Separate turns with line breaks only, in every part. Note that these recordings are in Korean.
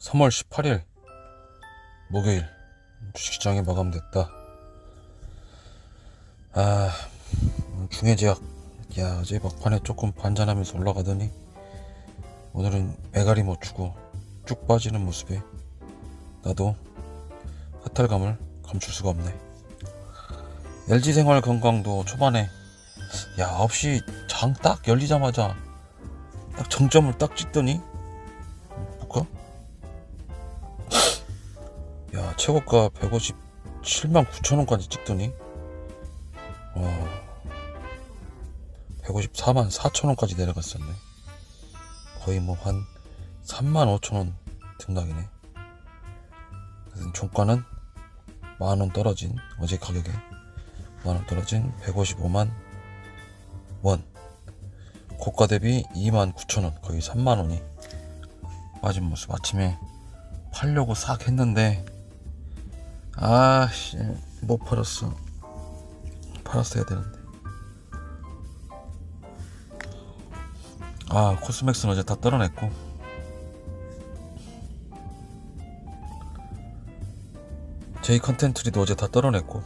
3월 18일 목요일 주식시장이 마감됐다. 아 중해제약 야 어제 막판에 조금 반전하면서 올라가더니 오늘은 메가리 못 주고 쭉 빠지는 모습에 나도 허탈감을 감출 수가 없네. LG 생활 건강도 초반에 야 9시 장 딱 열리자마자 딱 정점을 딱 찍더니 최고가 157만 9천 원까지 찍더니? 와 154만 4천 원까지 내려갔었네. 거의 뭐 한 3만 5천 원 등락이네. 그래서 종가는 만원 떨어진 어제 가격에 만원 떨어진 155만 원. 고가 대비 2만 9천 원 거의 3만 원이 빠진 모습. 아침에 팔려고 싹 했는데 아씨 못 팔았어. 팔았어야 되는데. 아 코스맥스는 어제 다 떨어냈고. 제이 컨텐츠리도 어제 다 떨어냈고.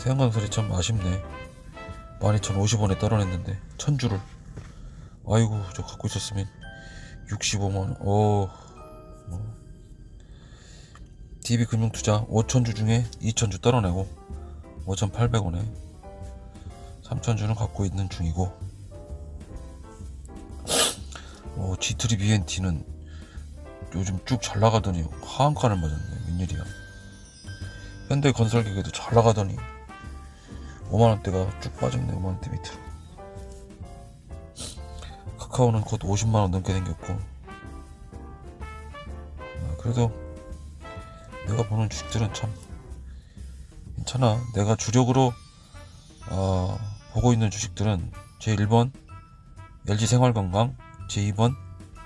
태양광설이 참 아쉽네. 12,050원에 떨어냈는데 천주를. 아이고 저 갖고 있었으면 65만원 오. 뭐. DB금융투자 5천주 중에 2천주 떨어내고 5,800원에 3천주는 갖고 있는 중이고 어, G3 BNT는 요즘 쭉 잘 나가더니 하한칸을 맞았네 웬일이야. 현대건설기계도 잘 나가더니 5만원대가 쭉 빠졌네 5만원대 밑으로. 카카오는 곧 50만원 넘게 생겼고. 아, 그래도 내가 보는 주식들은 참 괜찮아. 내가 주력으로 어, 보고 있는 주식들은 제1번 LG생활건강 제2번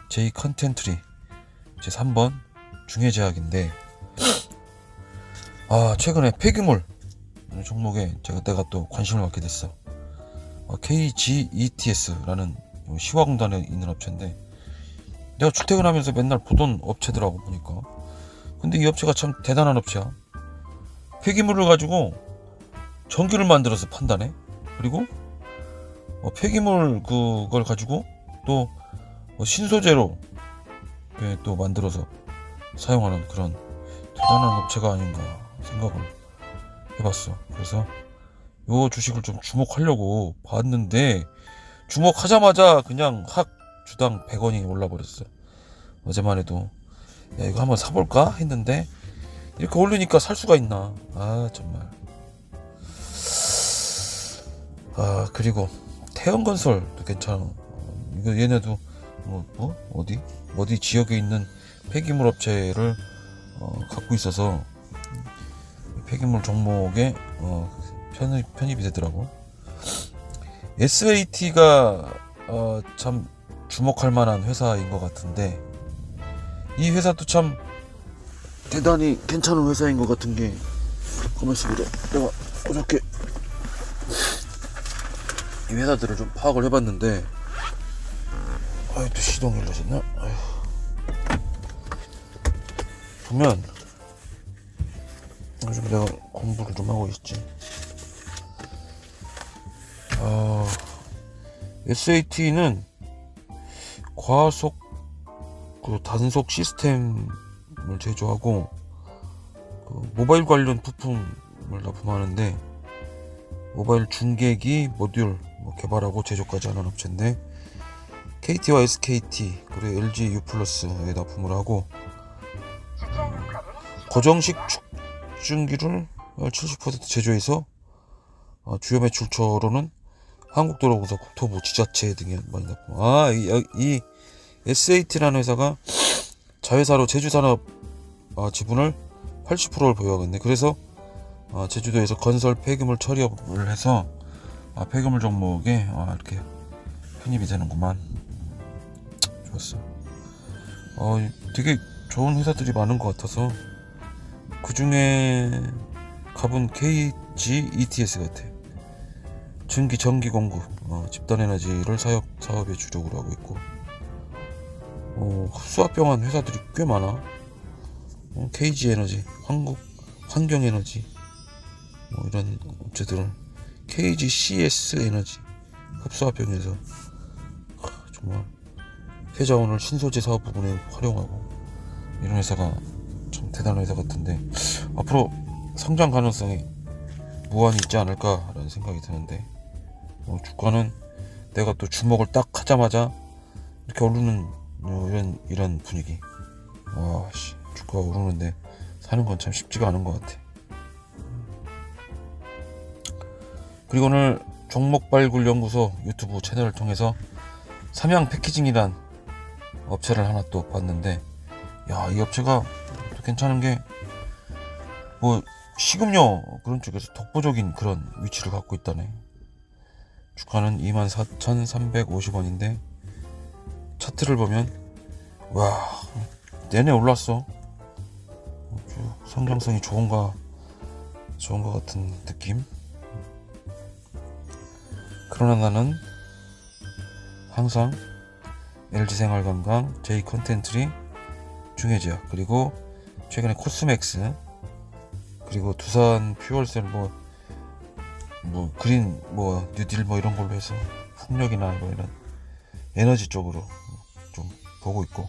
J컨텐트리 제3번 중해제약인데 아 최근에 폐기물 종목에 제가 내가 또 관심을 갖게 됐어. 어, KGETS라는 시화공단에 있는 업체인데 내가 출퇴근하면서 맨날 보던 업체더라고 보니까 근데 이 업체가 참 대단한 업체야. 폐기물을 가지고 전기를 만들어서 판다네? 그리고 어, 폐기물 그걸 가지고 또 어, 신소재로 예, 또 만들어서 사용하는 그런 대단한 업체가 아닌가 생각을 해봤어. 그래서 요 주식을 좀 주목하려고 봤는데 주목하자마자 그냥 확 주당 100원이 올라버렸어. 어제만 해도 야 이거 한번 사볼까? 했는데 이렇게 올리니까 살 수가 있나? 아 정말. 아 그리고 태연건설도 괜찮아. 어, 이거 얘네도 뭐, 뭐 어디? 어디 지역에 있는 폐기물 업체를 어, 갖고 있어서 폐기물 종목에 어, 편입, 편입이 되더라고. SAT가 어, 참 주목할 만한 회사인 것 같은데 이 회사도 참 대단히 괜찮은 회사인 것 같은 게 가만있어 보자 내가 어저께 이 회사들을 좀 파악을 해봤는데 아이 또 시동이? 아휴. 보면 요즘 내가 공부를 좀 하고 있지 어, SAT는 과속 그 단속 시스템을 제조하고 그 모바일 관련 부품을 납품하는데 모바일 중계기 모듈 뭐 개발하고 제조까지 하는 업체인데 KT와 SKT 그리고 LG U 플러스에 납품을 하고 음, 고정식 축중기를 70% 제조해서 어, 주요 매출처로는 한국도로공사 국토부 지자체 등에 많이 납품. 아, 이, 이 SAT라는 회사가 자회사로 제주산업 아, 지분을 80%를 보유하고 있네. 그래서 아, 제주도에서 건설 폐기물 처리업을 해서 아, 폐기물 종목에 아, 이렇게 편입이 되는구만. 좋았어. 어, 되게 좋은 회사들이 많은 것 같아서 그 중에 갑은 KG ETS 같아. 증기 전기 공급, 어, 집단 에너지를 사역 사업의 주력으로 하고 있고 어, 흡수합병한 회사들이 꽤 많아. 어, KG 에너지, 한국 환경 에너지, 뭐 이런 업체들은 KG CS 에너지 흡수합병에서 하, 정말 회자원을 신소재 사업 부분에 활용하고 이런 회사가 참 대단한 회사 같은데 앞으로 성장 가능성이 무한히 있지 않을까라는 생각이 드는데 어, 주가는 내가 또 주목을 딱 하자마자 이렇게 오르는 어, 이런 이런 분위기. 와씨 주가가 오르는데 사는 건 참 쉽지가 않은 것 같아. 그리고 오늘 종목 발굴 연구소 유튜브 채널을 통해서 삼양 패키징이란 업체를 하나 또 봤는데 야 이 업체가 또 괜찮은 게 뭐 식음료 그런 쪽에서 독보적인 그런 위치를 갖고 있다네. 주가는 24,350원인데 차트를 보면 와 내내 올랐어. 성장성이 좋은가 좋은 것 같은 느낌? 그러나 나는 항상 LG생활건강, J컨텐트리, 중해지약 그리고 최근에 코스맥스 그리고 두산 퓨얼셀 뭐, 뭐 그린 뭐 뉴딜 뭐 이런 걸로 해서 풍력이나 뭐 이런 에너지 쪽으로 좀 보고 있고.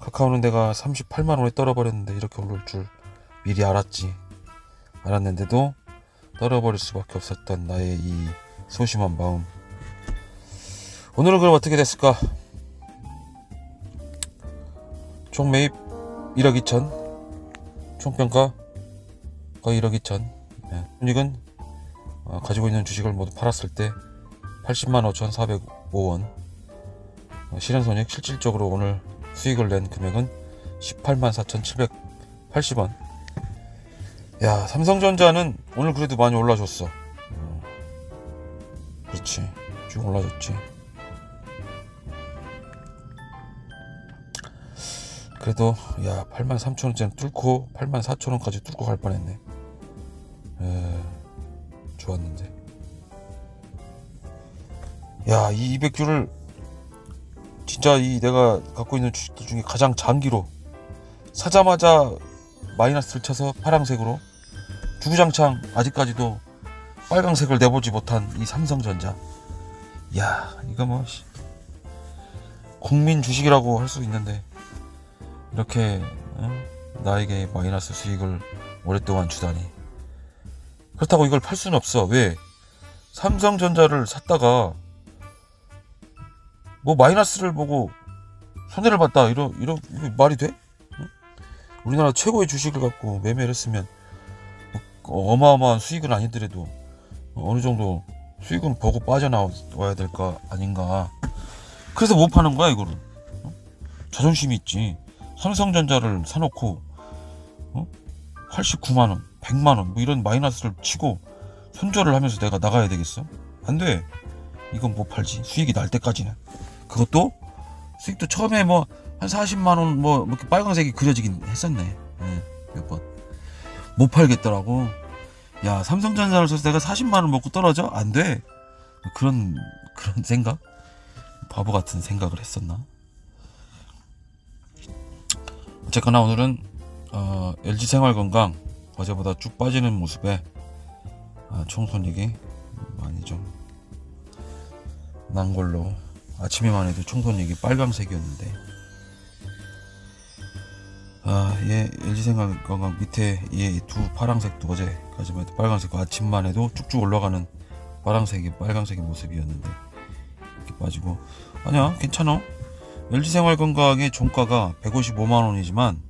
카카오는 내가 38만 원에 떨어버렸는데 이렇게 오를 줄 미리 알았지. 알았는데도 떨어버릴 수밖에 없었던 나의 이 소심한 마음. 오늘은 그럼 어떻게 됐을까? 총 매입 1억 2천 총평가 거의 1억 2천. 네. 손익은 어, 가지고 있는 주식을 모두 팔았을 때 80만 5,405원. 어, 실현손익 실질적으로 오늘 수익을 낸 금액은 18만 4,780원. 야 삼성전자는 오늘 그래도 많이 올라줬어. 어, 그렇지. 쭉 올라줬지. 그래도 야 8만 3천 원짜리 뚫고 8만 4천 원까지 뚫고 갈 뻔했네. 에, 좋았는데 야 이 200주를 진짜 이 내가 갖고 있는 주식들 중에 가장 장기로 사자마자 마이너스를 쳐서 파랑색으로 주구장창 아직까지도 빨강색을 내보지 못한 이 삼성전자. 야 이거 뭐 씨, 국민 주식이라고 할 수 있는데 이렇게 어? 나에게 마이너스 수익을 오랫동안 주다니. 그렇다고 이걸 팔 수는 없어. 왜? 삼성전자를 샀다가 뭐 마이너스를 보고 손해를 봤다 이러 이거 말이 돼? 응? 우리나라 최고의 주식을 갖고 매매를 했으면 뭐 어마어마한 수익은 아니더라도 어느 정도 수익은 보고 빠져나와야 될 거 아닌가 그래서 못 파는 거야 이거를 어? 자존심이 있지 삼성전자를 사놓고 어? 89만 원, 100만 원뭐 이런 마이너스를 치고 손절을 하면서 내가 나가야 되겠어? 안 돼. 이건 못 팔지. 수익이 날 때까지는. 그것도 수익도 처음에 뭐 한 40만 원 뭐 이렇게 빨간색이 그려지긴 했었네. 예, 몇 번. 못 팔겠더라고. 야, 삼성전자를 써서 내가 40만 원 먹고 떨어져? 안 돼. 그런 그런 생각? 바보 같은 생각을 했었나? 어쨌거나 오늘은 어, LG 생활건강 어제보다 쭉 빠지는 모습에 아, 총손익이 많이 좀 난 걸로 아침에만 해도 총손익이 빨강색이었는데 아, 얘 LG 생활건강 밑에 얘두 파랑색도 어제까지만 해도 빨강색 아침만 해도 쭉쭉 올라가는 파랑색이 빨강색의 모습이었는데 이렇게 빠지고 아니야 괜찮아 LG생활건강의 종가가 155만 원이지만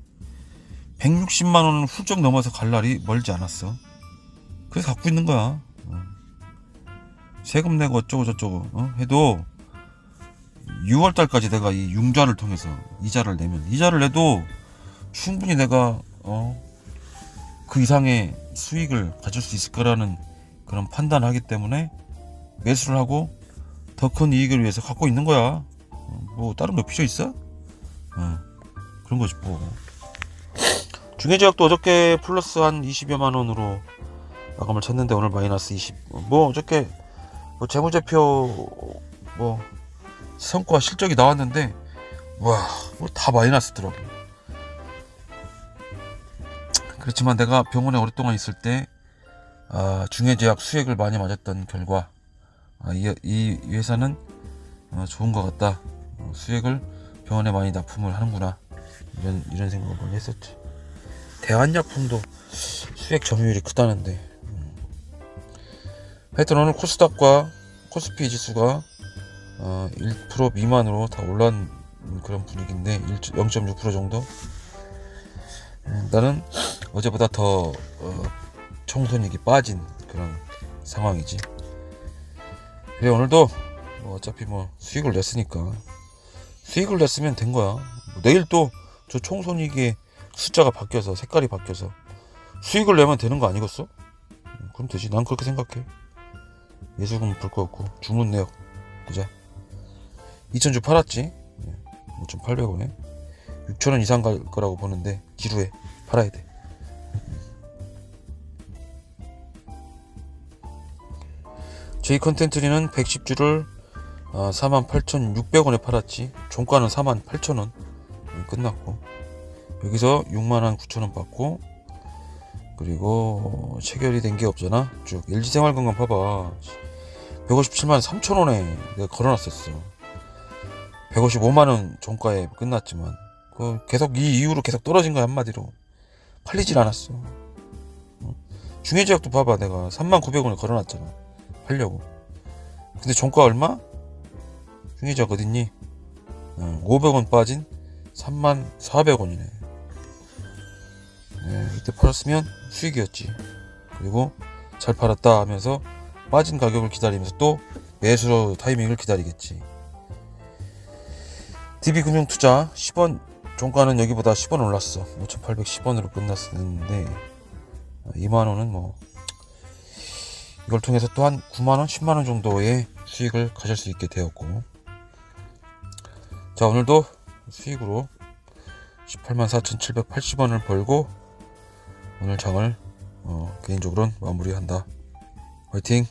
160만 원은 훌쩍 넘어서 갈 날이 멀지 않았어. 그래서 갖고 있는 거야. 어. 세금 내고 어쩌고 저쩌고 어? 해도 6월 달까지 내가 이 융자를 통해서 이자를 내면 이자를 내도 충분히 내가 어, 그 이상의 수익을 가질 수 있을 거라는 그런 판단을 하기 때문에 매수를 하고 더 큰 이익을 위해서 갖고 있는 거야. 뭐 다른 거 필요 있어? 어, 그런 거지 뭐. 중해제약도 어저께 플러스 한 20여만 원으로 마감을 쳤는데 오늘 마이너스 20. 뭐 어저께 뭐 재무제표 뭐 성과 실적이 나왔는데 와, 뭐 다 마이너스 더라고. 그렇지만 내가 병원에 오랫동안 있을 때 아, 중해제약 수액을 많이 맞았던 결과 아, 이, 이 회사는 어, 좋은 것 같다. 어, 수액을 병원에 많이 납품을 하는구나. 이런 이런 생각을 많이 했었지. 대한약품도 수액 점유율이 크다는데. 음. 하여튼 오늘 코스닥과 코스피 지수가 어, 1% 미만으로 다 올라온 그런 분위기인데 0.6% 정도. 음, 나는 어제보다 더 어, 총손익이 빠진 그런 상황이지. 그래 오늘도 뭐 어차피 뭐 수익을 냈으니까 수익을 냈으면 된 거야. 뭐 내일 또 저 총손익의 숫자가 바뀌어서 색깔이 바뀌어서 수익을 내면 되는 거 아니겠어? 음, 그럼 되지. 난 그렇게 생각해. 예수금 볼거 없고 주문 내역 보자. 2,000주 팔았지. 5,800원에 6,000원 이상 갈 거라고 보는데 기루에 팔아야 돼. 저희 컨텐츠리는 110주를 어, 48,600원에 팔았지. 종가는 48,000원. 음, 끝났고. 여기서 6만 9천원 받고 그리고 체결이 된 게 없잖아. 쭉 LG생활건강 봐봐. 157만 3천원에 내가 걸어놨었어. 155만 원 종가에 끝났지만 그 계속 이 이후로 계속 떨어진 거야 한마디로 팔리질 않았어. 어? 중해제약도 봐봐 내가 3만 900원에 걸어놨잖아. 팔려고. 근데 종가 얼마? 중해제약 어딨니? 어, 500원 빠진 3만 400원이네. 네, 이때 팔았으면 수익이었지. 그리고 잘 팔았다 하면서 빠진 가격을 기다리면서 또 매수로 타이밍을 기다리겠지. DB금융투자 10원 종가는 여기보다 10원 올랐어. 5,810원으로 끝났었는데 2만 원은 뭐 이걸 통해서 또 한 9만 원, 10만 원 정도의 수익을 가질 수 있게 되었고 자 오늘도 수익으로 18만 4,780원을 벌고 오늘 장을 어, 개인적으로는 마무리한다. 화이팅!